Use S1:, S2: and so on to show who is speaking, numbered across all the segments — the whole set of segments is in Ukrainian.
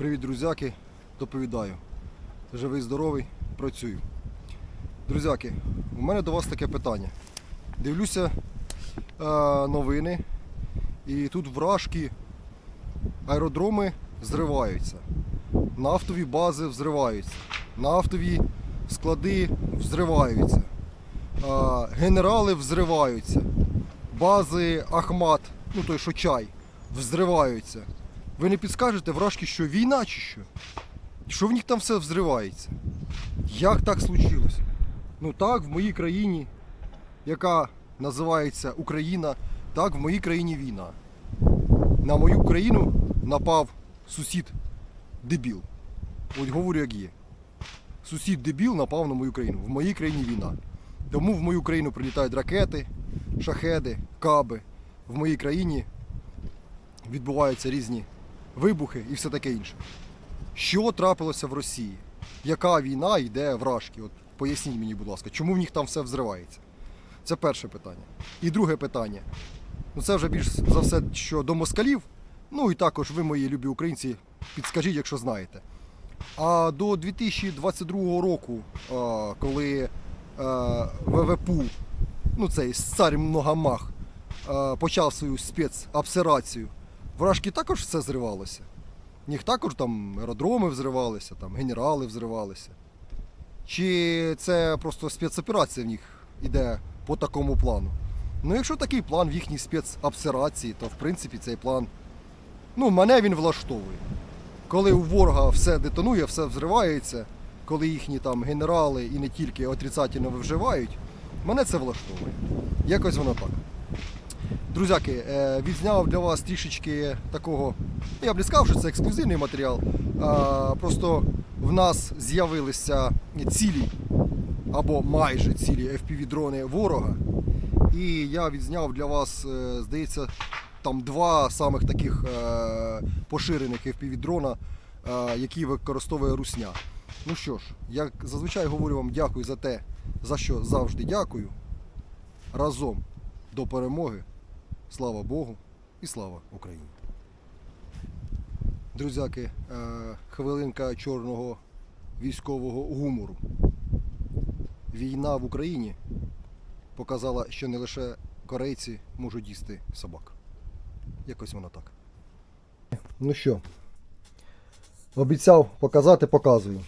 S1: Привіт, друзяки, доповідаю. Живий, здоровий, працюю. Друзяки, у мене до вас таке питання. Дивлюся е, новини, і тут вражки, аеродроми зриваються, нафтові бази взриваються, нафтові склади взриваються, е, генерали взриваються, бази Ахмат, ну той що чай, взриваються. Ви не підскажете вражки, що війна чи що? Що в них там все взривається? Як так случилось? Ну так, в моїй країні, яка називається Україна, так в моїй країні війна. На мою країну напав сусід дебіл. От говорю, як є. Сусід дебіл напав на мою країну. В моїй країні війна. Тому в мою країну прилітають ракети, шахеди, каби. В моїй країні відбуваються різні вибухи і все таке інше. Що трапилося в Росії? Яка війна йде вражки? От поясніть мені, будь ласка, чому в них там все взривається? Це перше питання. І друге питання. Ну це вже більш за все, що до москалів. Ну і також ви, мої любі українці, підскажіть, якщо знаєте. А до 2022 року, коли ВВПУ, ну цей цар Многомах, почав свою спецобсерацію, вражки також все зривалося. В також там аеродроми взривалися, там генерали взривалися. Чи це просто спецоперація в них іде по такому плану? Ну, якщо такий план в їхній спецобсерації, то в принципі цей план, ну, мене він влаштовує. Коли у ворога все детонує, все взривається, коли їхні там генерали і не тільки отрицательно вживають, мене це влаштовує. Якось воно так. Друзяки, е, відзняв для вас трішечки такого. Я б не сказав, що це ексклюзивний матеріал. Просто в нас з'явилися цілі або майже цілі FPV-дрони ворога. І я відзняв для вас, е, здається, там два самих таких е, поширених FPV-дрона, які використовує Русня. Ну що ж, як зазвичай говорю вам дякую за те, за що завжди дякую. Разом до перемоги. Слава Богу і слава Україні. Друзяки, е, хвилинка чорного військового гумору. Війна в Україні показала, що не лише корейці можуть їсти собак. Якось воно так. Ну що, обіцяв показати, показую.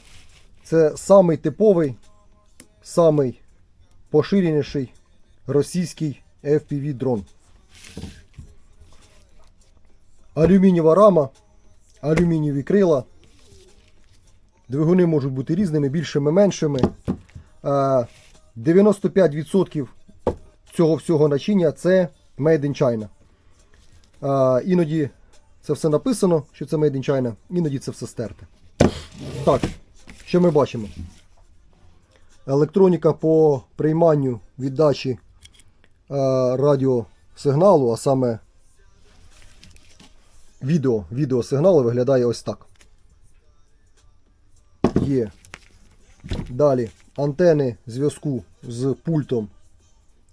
S1: Це самий типовий, самий поширеніший російський FPV дрон. Алюмінієва рама, алюмінієві крила. Двигуни можуть бути різними, більшими, меншими. Е, 95% цього всього начиння це Made in China. Е, Іноді це все написано, що це Made in China, іноді це все стерте. Так, що ми бачимо? Електроніка по прийманню віддачі е, радіосигналу, а саме відео, відеосигналу виглядає ось так. Є. Далі антени зв'язку з пультом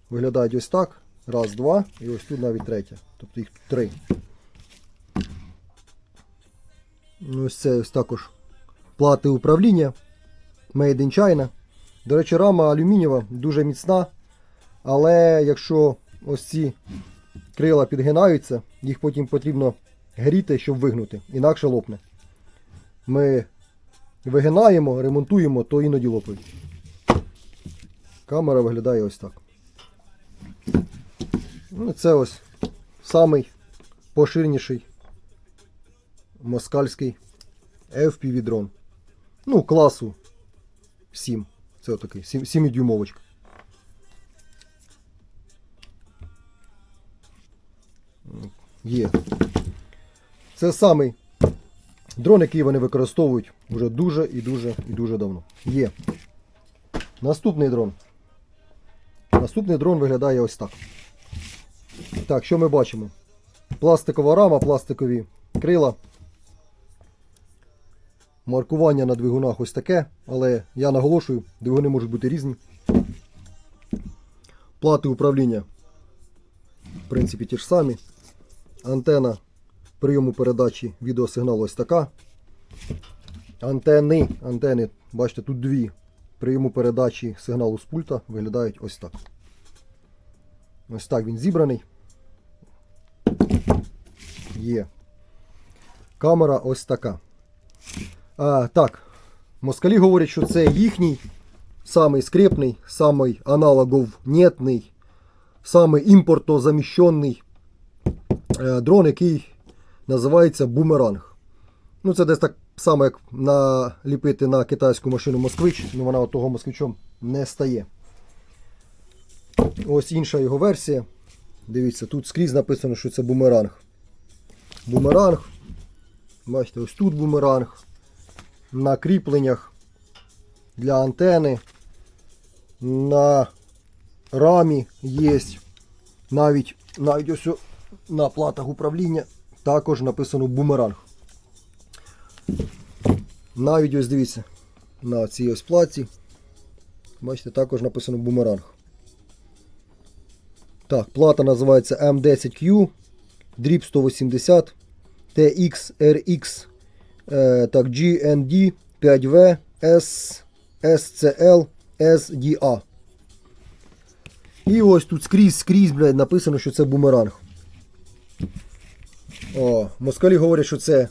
S1: виглядають ось так. Раз, два. І ось тут навіть третя. Тобто їх тут три. Ось це ось також плати управління. Made in China. До речі, рама алюмінієва дуже міцна. Але якщо ось ці крила підгинаються, їх потім потрібно гріти, щоб вигнути, інакше лопне. Ми вигинаємо, ремонтуємо, то іноді лопають. Камера виглядає ось так. Ну, це ось самий поширеніший москальський FPV дрон. Ну, класу 7. Це отакий 7 Є. Це самий дрон, який вони використовують вже дуже і дуже і дуже давно. Є. Наступний дрон. Наступний дрон виглядає ось так. Так, що ми бачимо? Пластикова рама, пластикові крила. Маркування на двигунах ось таке, але я наголошую, двигуни можуть бути різні. Плати управління, в принципі, ті ж самі. Антена прийому передачі відеосигналу ось така. антени, антени, бачите, тут дві прийому передачі сигналу з пульта виглядають ось так. Ось так він зібраний. Є. Камера ось така. А, так, москалі говорять, що це їхній самий скрепний, самий аналоговнітний, самий імпортозаміщений дрон, який називається бумеранг. Ну, це десь так само, як наліпити на китайську машину Москвич, ну вона от того москвичом не стає. Ось інша його версія. Дивіться, тут скрізь написано, що це бумеранг. Бумеранг. Бачите, ось тут бумеранг. На кріпленнях для антени. На рамі є. Навіть, навіть ось на платах управління також написано бумеранг. Навіть ось дивіться, на цій ось платі. Бачите, також написано бумеранг. Так, плата називається M10Q, дріб 180, TXRX, е, так, GND 5V S, SCL SDA. І ось тут скрізь, скрізь, блядь, написано, що це бумеранг. О, москалі говорять, що це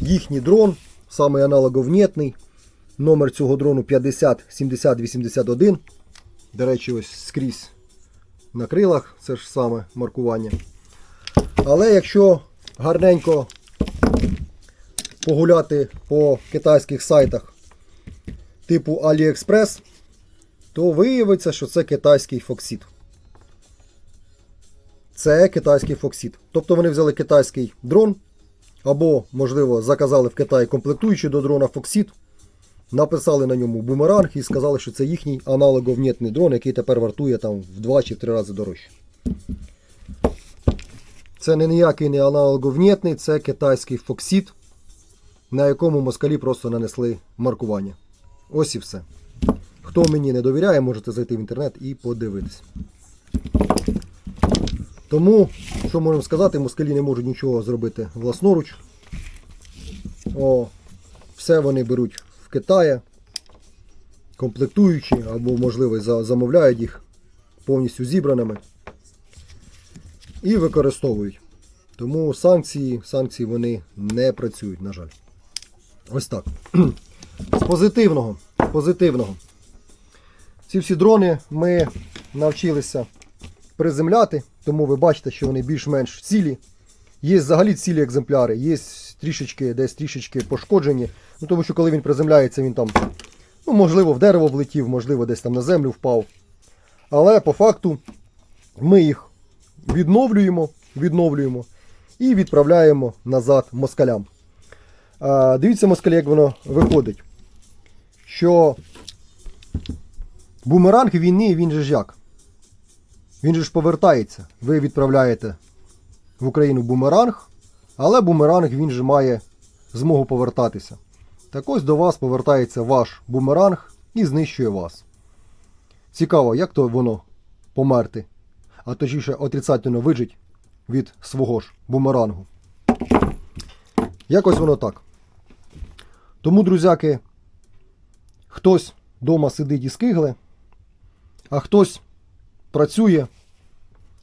S1: їхній дрон, самий аналоговнітний. Номер цього дрону 50 70 81. До речі, ось скрізь на крилах, це ж саме маркування. Але якщо гарненько погуляти по китайських сайтах типу AliExpress, то виявиться, що це китайський Фоксіт. Це китайський Фоксіт. Тобто вони взяли китайський дрон, або, можливо, заказали в Китаї комплектуючі до дрона Фоксіт, написали на ньому бумеранг і сказали, що це їхній аналоговнітний дрон, який тепер вартує там в 2 чи в 3 рази дорожче. Це не ніякий не аналоговнітний, це китайський Фоксіт, на якому москалі просто нанесли маркування. Ось і все. Хто мені не довіряє, можете зайти в інтернет і подивитись. Тому, що можемо сказати, москалі не можуть нічого зробити власноруч. О, все вони беруть в Китаї, комплектуючи або, можливо, замовляють їх повністю зібраними і використовують. Тому санкції, санкції вони не працюють, на жаль. Ось так. З позитивного. З позитивного. Ці всі дрони ми навчилися приземляти, тому ви бачите, що вони більш-менш цілі. Є взагалі цілі екземпляри, є трішечки, десь трішечки пошкоджені. Ну, тому що коли він приземляється, він там, ну, можливо, в дерево влетів, можливо, десь там на землю впав. Але по факту ми їх відновлюємо, відновлюємо і відправляємо назад москалям. А, дивіться, москалі, як воно виходить. Що бумеранг війни, він же ж як? Він же ж повертається. Ви відправляєте в Україну бумеранг, але бумеранг він же має змогу повертатися. Так ось до вас повертається ваш бумеранг і знищує вас. Цікаво, як то воно померти, а точніше отрицательно вижить від свого ж бумерангу. Якось воно так. Тому, друзяки, хтось вдома сидить і скигле, а хтось працює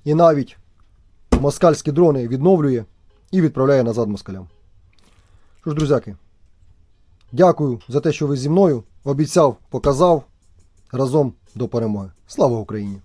S1: і навіть москальські дрони відновлює і відправляє назад москалям. Що ж, друзяки, дякую за те, що ви зі мною. Обіцяв, показав. Разом до перемоги. Слава Україні!